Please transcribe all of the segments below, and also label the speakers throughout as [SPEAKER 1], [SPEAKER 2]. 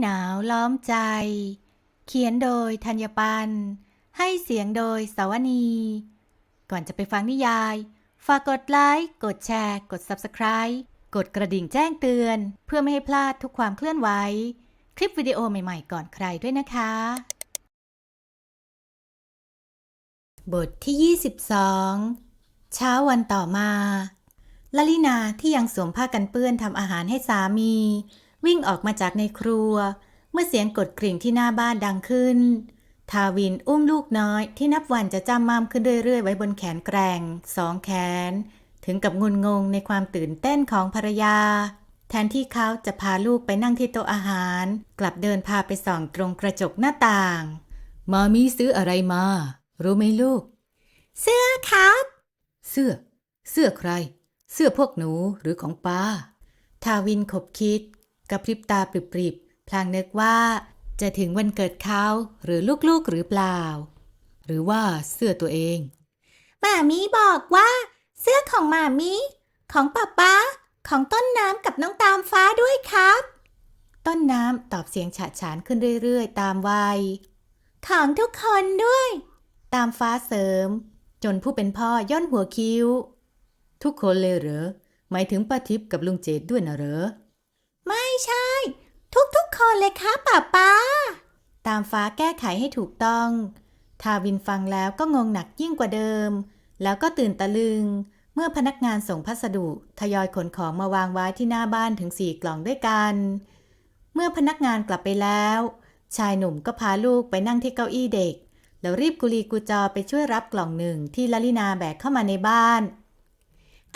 [SPEAKER 1] หนาวล้อมใจ เขียนโดยธัญปัน ให้เสียงโดยสวนี ก่อนจะไปฟังนิยาย ฝากกดไลค์ กดแชร์ กด Subscribe กดกระดิ่งแจ้งเตือน เพื่อไม่ให้พลาดทุกความเคลื่อนไหว คลิปวิดีโอใหม่ๆ ก่อนใครด้วยนะคะ บทที่ 22 เช้าวันต่อมาลลินาที่ยังสวมผ้ากันเปื้อนทำอาหารให้สามี วิ่งออกมาจากในครัว เมื่อเสียงกดกริ่งที่หน้าบ้านดังขึ้น ทาวินอุ้มลูกน้อยที่นับวันจะจำมามขึ้นเรื่อยๆ ไว้บนแขนแกร่งสองแขน ถึงกับงุนงงในความตื่นเต้นของภรรยา แทนที่เขาจะพาลูกไปนั่งที่โต๊ะอาหาร กลับเดินพาไปส่องตรงกระจกหน้าต่างมามีซื้ออะไรมา รู้ไหมลูก เสื้อครับ เสื้อ เสื้อใคร เสื้อพวกหนูหรือของป้า ทาวินขบคิด กระพริบตาปริบๆพลางนึกว่าจะถึงวันเกิดเขาหรือลูกๆหรือเปล่า หรือว่าเสื้อตัวเองหมามีบอกว่า เสื้อของหมามีของป้าป้าของต้นน้ำกับน้องตามฟ้าด้วยครับ ต้นน้ำตอบเสียงฉะฉานขึ้นเรื่อยๆ ตามวัยของทุกคนด้วย ตามฟ้าเสริม จนผู้เป็นพ่อย่อนหัวคิ้ว ทุกคนเลยเหรอหมายถึงป้าทิพย์กับลุงเจดด้วยนะเหรอไม่ใช่ ทุกๆคนเลยครับป้าป้า ตามฟ้าแก้ไขให้ถูกต้อง ทาวินฟังแล้วก็งงหนักยิ่งกว่าเดิม แล้วก็ตื่นตะลึง เมื่อพนักงานส่งพัสดุทยอยขนของมาวางไว้ที่หน้าบ้านถึงสี่กล่องด้วยกัน เมื่อพนักงานกลับไปแล้ว ชายหนุ่มก็พาลูกไปนั่งที่เก้าอี้เด็ก แล้วรีบกุลีกุจอไปช่วยรับกล่องหนึ่งที่ลลินาแบกเข้ามาในบ้าน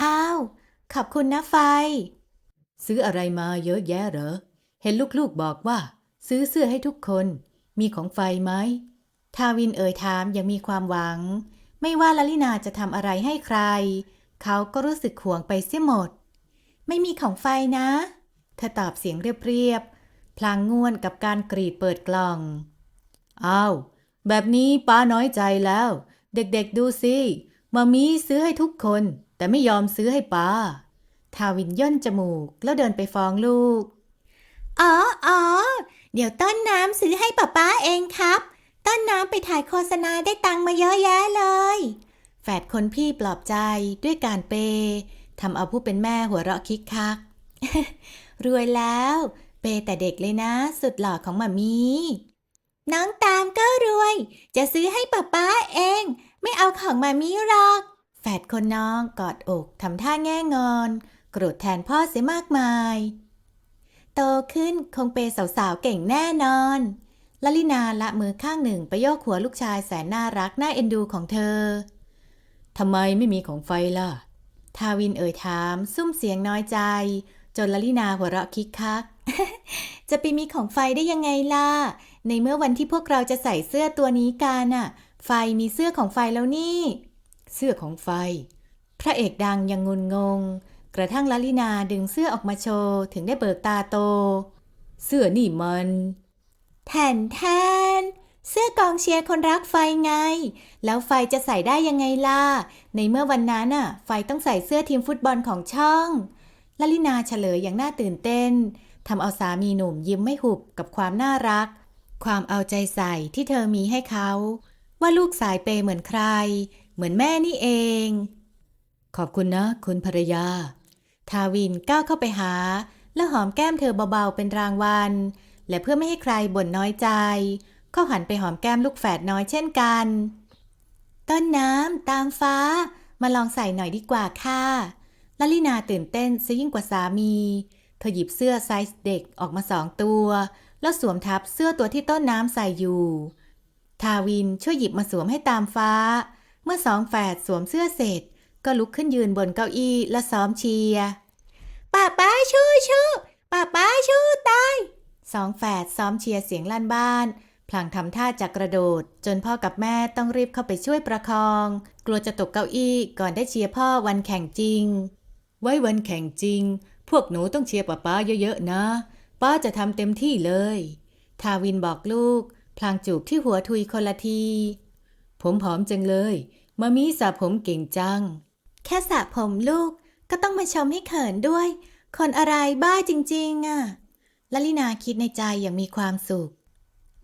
[SPEAKER 1] อ้าว ขอบคุณนะไฟ ซื้ออะไรมาเยอะแยะเหรอ เห็นลูกๆบอกว่า ซื้อเสื้อให้ทุกคน มีของไฟไหม ทาวินเอ่ยถามยังมีความหวัง ไม่ว่าลลินาจะทำอะไรให้ใคร เขาก็รู้สึกห่วงไปเสียหมด ไม่มีของไฟนะเธอตอบเสียงเรียบๆ พลางง่วนกับการกรีดเปิดกล่อง อ้าว แบบนี้ป้าน้อยใจแล้ว เด็กๆดูสิมามีซื้อให้ทุกคน แต่ไม่ยอมซื้อให้ป้า ทาวินย่นจมูกแล้วเดินไปฟ้องลูก อ๋ออ๋อเดี๋ยวต้นน้ำซื้อให้ป้าป้าเองครับ ต้นน้ำไปถ่ายโฆษณาได้ตังค์มาเยอะแยะเลย แฝดคนพี่ปลอบใจด้วยการเปย์ทำเอาผู้เป็นแม่หัวเราะคิกคัก รวยแล้ว เปย์แต่เด็กเลยนะ สุดหล่อของมามีน้องตามก็รวย จะซื้อให้ป้าป้าเอง ไม่เอาของมามีหรอก แฝดคนน้องกอดอกทำท่าแง่งอน โกรธแทนพ่อเสียมากมาย โตขึ้นคงเปย์สาวๆเก่งแน่นอนลลินาละมือข้างหนึ่งไปโยกหัวลูกชายแสนน่ารักน่าเอ็นดูของเธอ ทำไมไม่มีของไฟล่ะ ทาวินเอ่ยถาม ซุ่มเสียงน้อยใจ จนลลินาหัวเราะคิกคัก จะไปมีของไฟได้ยังไงล่ะ ในเมื่อวันที่พวกเราจะใส่เสื้อตัวนี้กันน่ะ ไฟมีเสื้อของไฟแล้วนี่ เสื้อของไฟ พระเอกดังยังงุนงง กระทั่งลลินาดึงเสื้อออกมาโชว์ ถึงได้เบิกตาโต เสื้อนี่มันแทนแทนเสื้อกองเชียร์คนรักไฟไง แล้วไฟจะใส่ได้ยังไงล่ะ ในเมื่อวันนั้นน่ะ ไฟต้องใส่เสื้อทีมฟุตบอลของช่อง ลลินาเฉลยอย่างน่าตื่นเต้น ทำเอาสามีหนุ่มยิ้มไม่หุบกับความน่ารัก ความเอาใจใส่ที่เธอมีให้เขา ว่าลูกสายเปย์เหมือนใคร เหมือนแม่นี่เอง ขอบคุณนะ คุณภรรยา ทาวินก้าวเข้าไปหา แล้วหอมแก้มเธอเบาๆเป็นรางวัล และเพื่อไม่ให้ใครบ่นน้อยใจก็หันไปหอมแก้มลูกแฝดน้อยเช่นกัน ต้นน้ำตามฟ้า มาลองใส่หน่อยดีกว่าค่ะลลินาตื่นเต้นซะยิ่งกว่าสามี เธอหยิบเสื้อไซส์เด็กออกมาสองตัว แล้วสวมทับเสื้อตัวที่ต้นน้ำใส่อยู่ ทาวินช่วยหยิบมาสวมให้ตามฟ้า เมื่อสองแฝดสวมเสื้อเสร็จ ก็ลุกขึ้นยืนบนเก้าอี้และซ้อมเชียร์ป้าป้าชู้ชู้ป้าป้าชู้ตายสองแฝดซ้อมเชียร์เสียงลั่นบ้าน พลางทำท่าจะกระโดด จนพ่อกับแม่ต้องรีบเข้าไปช่วยประคอง กลัวจะตกเก้าอี้ก่อนได้เชียร์พ่อวันแข่งจริง ไว้วันแข่งจริง พวกหนูต้องเชียร์ป้าป้าเยอะๆนะ ป้าจะทำเต็มที่เลย ทาวินบอกลูก พลางจูบที่หัวทุยคนละที ผมผอมจังเลยมามีสระผมเก่งจัง แค่สระผมลูกก็ต้องมาชมให้เขินด้วย คนอะไรบ้าจริงๆอะลลินาคิดในใจอย่างมีความสุข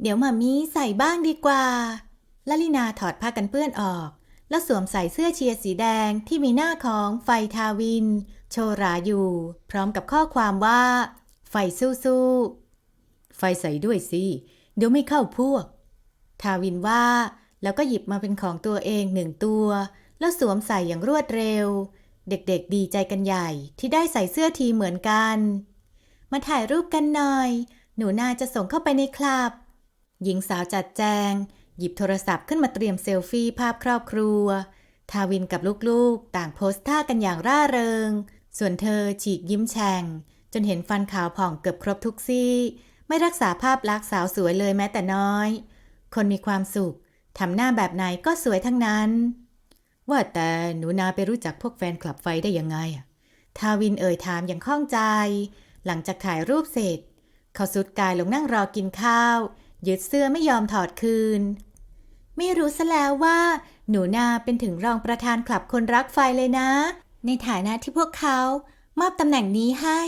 [SPEAKER 1] เดี๋ยวมามีใส่บ้างดีกว่าลลินาถอดผ้ากันเปื้อนออก แล้วสวมใส่เสื้อเชียร์สีแดงที่มีหน้าของไฟทาวิน โชราอยู่ พร้อมกับข้อความว่า ไฟสู้ๆไฟใส่ด้วยสิเดี๋ยวไม่เข้าพวก ทาวินว่า แล้วก็หยิบมาเป็นของตัวเองหนึ่งตัว แล้วสวมใส่อย่างรวดเร็ว เด็กๆดีใจกันใหญ่ที่ได้ใส่เสื้อทีเหมือนกัน มาถ่ายรูปกันหน่อย หนูนาจะส่งเข้าไปในคลับ หญิงสาวจัดแจง หยิบโทรศัพท์ขึ้นมาเตรียมเซลฟี่ภาพครอบครัว ทาวินกับลูกๆ ต่างโพสท่ากันอย่างร่าเริง ส่วนเธอฉีกยิ้มแฉ่ง จนเห็นฟันขาวผ่องเกือบครบทุกซี่ ไม่รักษาภาพลักษณ์สาวสวยเลยแม้แต่น้อย คนมีความสุขทำหน้าแบบไหนก็สวยทั้งนั้น ว่าแต่หนูนาไปรู้จักพวกแฟนคลับไฟได้ยังไงอะทาวินเอ่ยถามอย่างข้องใจ หลังจากถ่ายรูปเสร็จ เขาสุดกายลงนั่งรอกินข้าวยึดเสื้อไม่ยอมถอดคืน ไม่รู้ซะแล้วว่า หนูนาเป็นถึงรองประธานคลับคนรักไฟเลยนะ ในฐานะที่พวกเขามอบตำแหน่งนี้ให้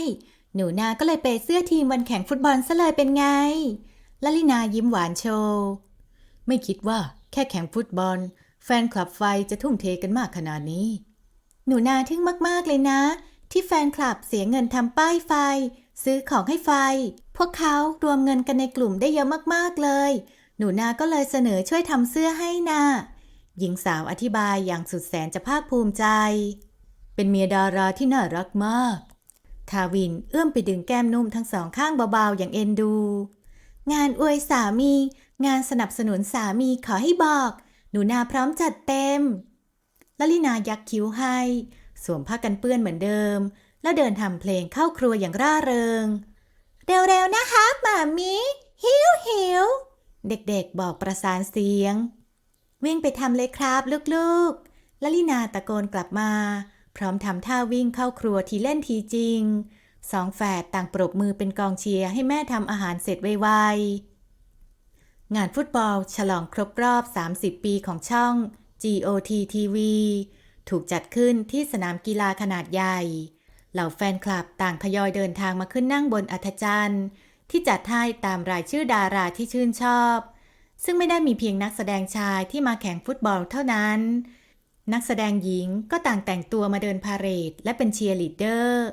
[SPEAKER 1] หนูนาก็เลยเปย์เสื้อทีมวันแข่งฟุตบอลซะเลยเป็นไงลลินายิ้มหวานโชว์ ไม่คิดว่าแค่แข่งฟุตบอล แฟนคลับไฟจะทุ่มเทกันมากขนาดนี้ หนูนาทึ่งมากๆเลยนะ ที่แฟนคลับเสียเงินทำป้ายไฟ ซื้อของให้ไฟ พวกเขารวมเงินกันในกลุ่มได้เยอะมากๆเลย หนูนาก็เลยเสนอช่วยทำเสื้อให้นะ่ะหญิงสาวอธิบายอย่างสุดแสนจะภาคภูมิใจ เป็นเมียดาราที่น่ารักมาก ทาวินเอื้อมไปดึงแก้มนุ่มทั้งสองข้างเบาๆ อย่างเอ็นดู งานอวยสามี งานสนับสนุนสามีขอให้บอก นูนาพร้อมจัดเต็มลลินายักคิ้วให้ สวมผ้ากันเปื้อนเหมือนเดิม แล้วเดินทำเพลงเข้าครัวอย่างร่าเริง เร็วๆนะคะหมามีหิวหิวเด็กๆบอกประสานเสียง วิ่งไปทำเลยครับลูกๆลลินาตะโกนกลับมา พร้อมทำท่าวิ่งเข้าครัวทีเล่นทีจริงสองแฝดต่างปรบมือเป็นกองเชียร์ให้แม่ทำอาหารเสร็จไวๆ งานฟุตบอล ฉลองครบรอบ 30 ปีของช่อง GOT TV ถูกจัดขึ้นที่สนามกีฬาขนาดใหญ่ เหล่าแฟนคลับต่างทยอยเดินทางมาขึ้นนั่งบนอัธจันทร์ที่จัดให้ตามรายชื่อดาราที่ชื่นชอบ ซึ่งไม่ได้มีเพียงนักแสดงชายที่มาแข่งฟุตบอลเท่านั้น นักแสดงหญิงก็ต่างแต่งตัวมาเดินพาเหรดและเป็นเชียร์ลีดเดอร์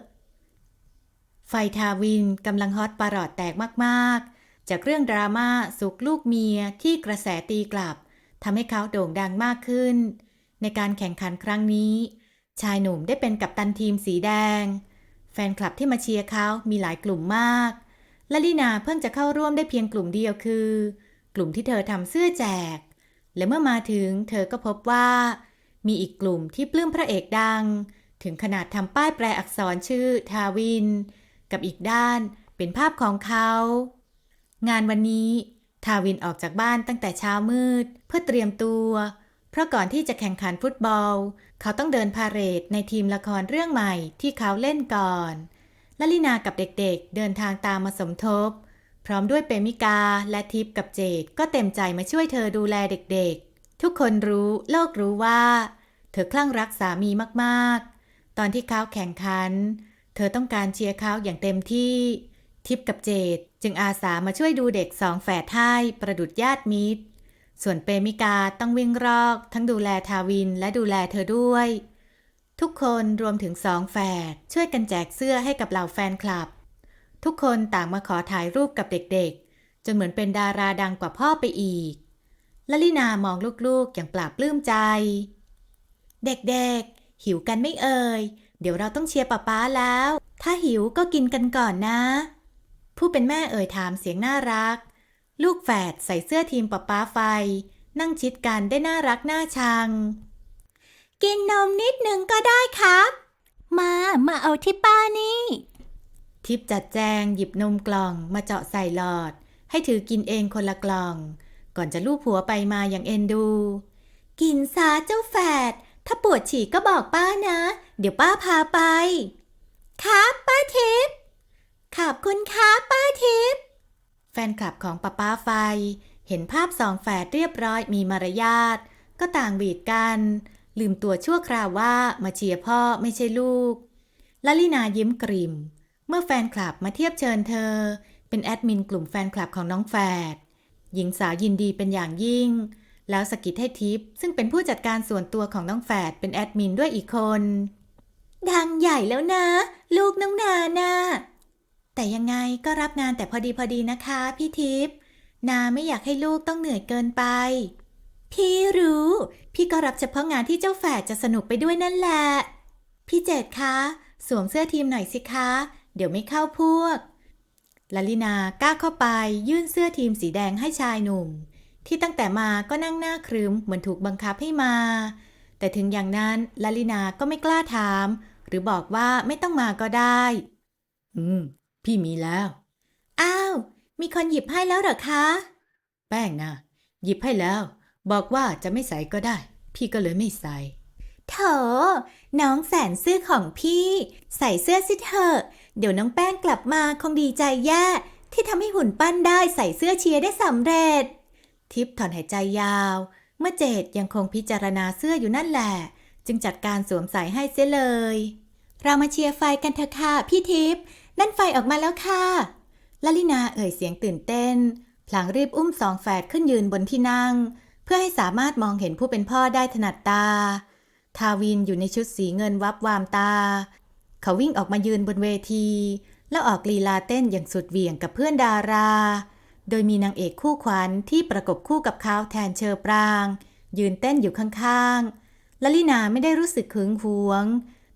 [SPEAKER 1] ไฟทาวินกำลังฮอตประหลอดแตกมากๆ จากเรื่องดราม่าสุกลูกเมียที่กระแสตีกลับทำให้เขาโด่งดังมากขึ้น ในการแข่งขันครั้งนี้ ชายหนุ่มได้เป็นกัปตันทีมสีแดง แฟนคลับที่มาเชียร์เขามีหลายกลุ่มมากและลินาเพิ่งจะเข้าร่วมได้เพียงกลุ่มเดียวคือ กลุ่มที่เธอทำเสื้อแจก และเมื่อมาถึงเธอก็พบว่า มีอีกกลุ่มที่ปลื้มพระเอกดัง ถึงขนาดทำป้ายแปลอักษรชื่อทาวิน กับอีกด้านเป็นภาพของเขา งานวันนี้ ทาวินออกจากบ้านตั้งแต่เช้ามืด เพื่อเตรียมตัว เพราะก่อนที่จะแข่งขันฟุตบอล เขาต้องเดินพาเหรดในทีมละครเรื่องใหม่ที่เขาเล่นก่อนลลินากับเด็กๆ เดินทางตามมาสมทบ พร้อมด้วยเปมิกาและทิพกับเจดก็เต็มใจมาช่วยเธอดูแลเด็กๆ ทุกคนรู้โลกรู้ว่า เธอคลั่งรักสามีมากๆ ตอนที่เขาแข่งขัน เธอต้องการเชียร์เขาอย่างเต็มที่ ทิพย์กับเจดจึงอาสามาช่วยดูเด็กสองแฝดให้ประดุดญาติมิตร ส่วนเปมิกาต้องวิ่งรอก ทั้งดูแลทาวินและดูแลเธอด้วย ทุกคนรวมถึงสองแฝดช่วยกันแจกเสื้อให้กับเหล่าแฟนคลับ ทุกคนต่างมาขอถ่ายรูปกับเด็กๆ จนเหมือนเป็นดาราดังกว่าพ่อไปอีกลลินามองลูกๆ อย่างปราบปลื้มใจ เด็กๆ หิวกันไม่เอ่ย เดี๋ยวเราต้องเชียร์ป๊าป๊าแล้ว ถ้าหิวก็กินกันก่อนนะ ผู้เป็นแม่เอ่ยถามเสียงน่ารัก ลูกแฝดใส่เสื้อทีมป๊าป๊าไฟ นั่งชิดกันได้น่ารักน่าชัง กินนมนิดนึงก็ได้ครับ มา มาเอาที่ป้านี่ ทิปจัดแจงหยิบนมกล่องมาเจาะใส่หลอด ให้ถือกินเองคนละกล่อง ก่อนจะลูบหัวไปมาอย่างเอ็นดู กินซาเจ้าแฝด ถ้าปวดฉี่ก็บอกป้านะ เดี๋ยวป้าพาไป ครับป้าทิพย์ ขอบคุณครับป้าทิพย์แฟนคลับของป้าป้าไฟ เห็นภาพสองแฝดเรียบร้อยมีมารยาท ก็ต่างหวีดกัน ลืมตัวชั่วคราวว่ามาเชียร์พ่อไม่ใช่ลูกลลินายิ้มกริม เมื่อแฟนคลับมาเทียบเชิญเธอ เป็นแอดมินกลุ่มแฟนคลับของน้องแฝดหญิงสาวยินดีเป็นอย่างยิ่ง แล้วสกิดให้ทิปซึ่งเป็นผู้จัดการส่วนตัวของน้องแฝดเป็นแอดมินด้วยอีกคน ดังใหญ่แล้วนะ ลูกน้องนานะ แต่ยังไงก็รับงานแต่พอดีพอดีนะคะ พี่ทิพย์นาไม่อยากให้ลูกต้องเหนื่อยเกินไป พี่รู้ พี่ก็รับเฉพาะงานที่เจ้าแฝดจะสนุกไปด้วยนั่นแหละ พี่เจดคะ สวมเสื้อทีมหน่อยสิคะ เดี๋ยวไม่เข้าพวกลลินาก้าเข้าไปยื่นเสื้อทีมสีแดงให้ชายหนุ่ม ที่ตั้งแต่มาก็นั่งหน้าครึมเหมือนถูกบังคับให้มา แต่ถึงอย่างนั้นลลินาก็ไม่กล้าถาม หรือบอกว่าไม่ต้องมาก็ได้ อืม พี่มีแล้ว อ้าว มีคนหยิบให้แล้วเหรอคะ แป้งนะหยิบให้แล้ว บอกว่าจะไม่ใส่ก็ได้ พี่ก็เลยไม่ใส่โถน้องแสนซื่อของพี่ ใส่เสื้อสิเถอะ เดี๋ยวน้องแป้งกลับมาคงดีใจแย่ ที่ทำให้หุ่นปั้นได้ใส่เสื้อเชียร์ได้สำเร็จ ทิพย์ถอนหายใจยาว เมื่อเจดยังคงพิจารณาเสื้ออยู่นั่นแหละ จึงจัดการสวมใส่ให้เสียเลย เรามาเชียร์ไฟกันเถอะค่ะพี่ทิพย์ นั่นไฟออกมาแล้วค่ะลลินาเอ่ยเสียงตื่นเต้น พลางรีบอุ้มสองแฝดขึ้นยืนบนที่นั่ง เพื่อให้สามารถมองเห็นผู้เป็นพ่อได้ถนัดตา ทาวินอยู่ในชุดสีเงินวับวามตา เขาวิ่งออกมายืนบนเวที แล้วออกลีลาเต้นอย่างสุดเหวี่ยงกับเพื่อนดารา โดยมีนางเอกคู่ขวัญที่ประกบคู่กับเขาแทนเชอปราง ยืนเต้นอยู่ข้างๆลลินาไม่ได้รู้สึกหึงหวง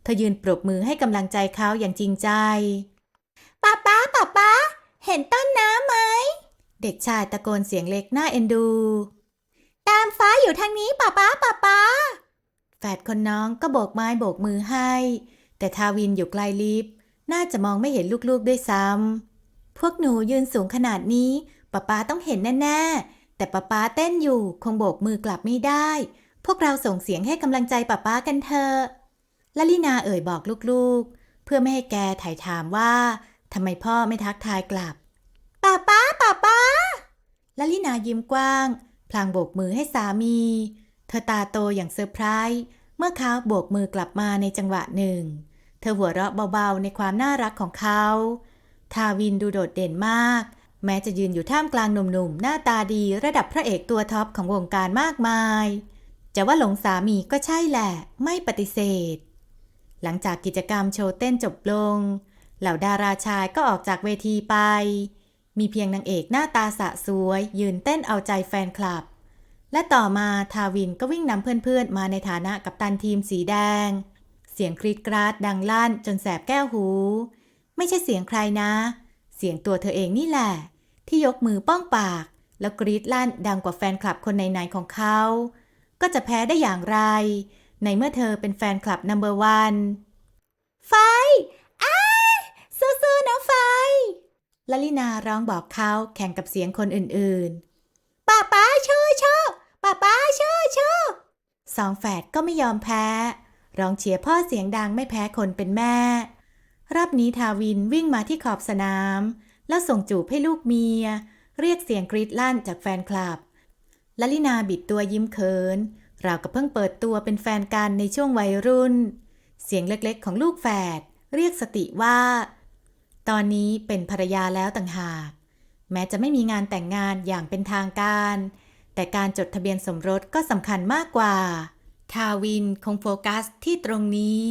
[SPEAKER 1] เธอยืนปรบมือให้กำลังใจเขาอย่างจริงใจ ป้าป้าป้าป้าเห็นต้นน้ำไหม เด็กชายตะโกนเสียงเล็กหน่าเอ็นดู ตามฟ้าอยู่ทางนี้ป้าป้าป้าป้าแฝดคนน้องก็โบกไม้โบกมือให้ แต่ทาวินอยู่ไกลลิฟต์น่าจะมองไม่เห็นลูกๆด้วยซ้ำพวกหนูยืนสูงขนาดนี้ป้าป้าต้องเห็นแน่ๆ แต่ป้าป้าเต้นอยู่คงโบกมือกลับไม่ได้ พวกเราส่งเสียงให้กำลังใจป้าป้ากันเถอะลลินาเอ่ยบอกลูกๆ เพื่อไม่ให้แกถ่ายถามว่า ทำไมพ่อไม่ทักทายกลับป้าป้าป้าป้าลลินายิ้มกว้าง พลางโบกมือให้สามี เธอตาโตอย่างเซอร์ไพรส์เมื่อเขาโบกมือกลับมาในจังหวะหนึ่ง เธอหัวเราะเบาๆในความน่ารักของเขา ทาวินดูโดดเด่นมาก แม้จะยืนอยู่ท่ามกลางหนุ่มๆ หน้าตาดีระดับพระเอกตัวท็อปของวงการมากมาย จะว่าหลงสามีก็ใช่แหละ ไม่ปฏิเสธ หลังจากกิจกรรมโชว์เต้นจบลง เหล่าดาราชายก็ออกจากเวทีไป มีเพียงนางเอกหน้าตาสะสวย ยืนเต้นเอาใจแฟนคลับ และต่อมาทาวินก็วิ่งนำเพื่อนๆ มาในฐานะกัปตันทีมสีแดง เสียงกรีดกราดดังลั่นจนแสบแก้วหู ไม่ใช่เสียงใครนะ เสียงตัวเธอเองนี่แหละ ที่ยกมือป้องปาก แล้วกรีดลั่นดังกว่าแฟนคลับคนไหนๆของเขา ก็จะแพ้ได้อย่างไร ในเมื่อเธอเป็นแฟนคลับนัมเบอร์วันไฟ อ้าสู้ๆนะไฟ ลลินาร้องบอกเขาแข่งกับเสียงคนอื่นๆ ป้าป้าโชโชป้าป้าโชโชสองแฝดก็ไม่ยอมแพ้ ร้องเชียร์พ่อเสียงดังไม่แพ้คนเป็นแม่ รอบนี้ทาวินวิ่งมาที่ขอบสนาม แล้วส่งจูบให้ลูกเมีย เรียกเสียงกรีดลั่นจากแฟนคลับลลินาบิดตัวยิ้มเขินเรากับเพิ่งเปิดตัวเป็นแฟนกันในช่วงวัยรุ่น เสียงเล็กๆของลูกแฝดเรียกสติว่า ตอนนี้เป็นภรรยาแล้วต่างหาก แม้จะไม่มีงานแต่งงานอย่างเป็นทางการ แต่การจดทะเบียนสมรสก็สำคัญมากกว่า ทาวินคงโฟกัสที่ตรงนี้